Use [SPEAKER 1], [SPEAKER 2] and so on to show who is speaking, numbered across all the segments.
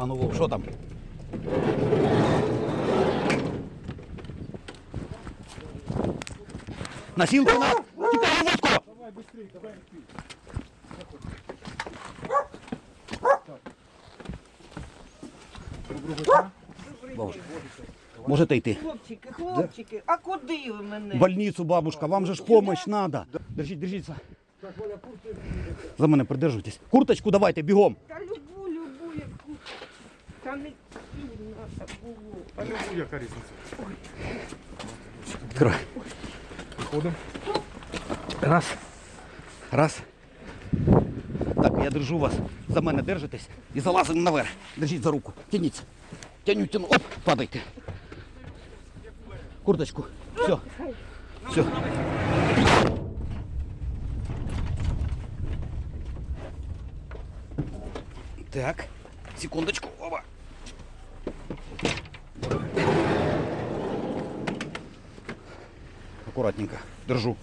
[SPEAKER 1] А ну, Вов, що там? Носилки на! Тікай, водку!
[SPEAKER 2] Давай быстрее, давай.
[SPEAKER 1] Бабушка, можете йти.
[SPEAKER 3] Хлопчики, хлопчики, а куди ви мене?
[SPEAKER 1] В больницю, бабушка, вам же ж помощь надо. Держіть, держіться. За мене придержуйтесь. Курточку давайте, бігом.
[SPEAKER 3] Та. Та не цю надо було.
[SPEAKER 2] А любу яка різниця?
[SPEAKER 1] Відкривай.
[SPEAKER 2] Виходимо.
[SPEAKER 1] Раз. Раз. Так, я держу вас. За мене держитесь і залазимо наверх. Держіть за руку. Тяніться. Тяню, тяну. Оп, падайте. Курточку. Все. Все. Так. Секундочку. Оба. Аккуратненько. Держу.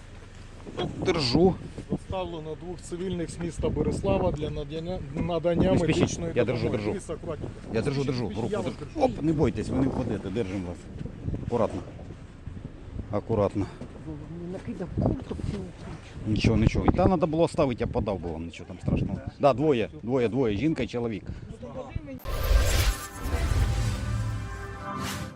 [SPEAKER 1] Держу.
[SPEAKER 2] Доставлено двох цивільних з міста Борислава для надання, надання
[SPEAKER 1] Не спішіть,
[SPEAKER 2] медичної
[SPEAKER 1] я держу, держу.
[SPEAKER 2] Дивіться, акуратненько.
[SPEAKER 1] Я держу, держу. Руку
[SPEAKER 2] вас
[SPEAKER 1] держу.
[SPEAKER 2] держу.
[SPEAKER 1] Оп, не бойтесь, ви не впадете, держимо вас. Акуратно. Акуратно.
[SPEAKER 3] Накидав курток.
[SPEAKER 1] Нічого, нічого. І та треба було ставити, я подав би вам, нічого там страшного. Да, двоє, двоє, двоє, жінка і чоловік.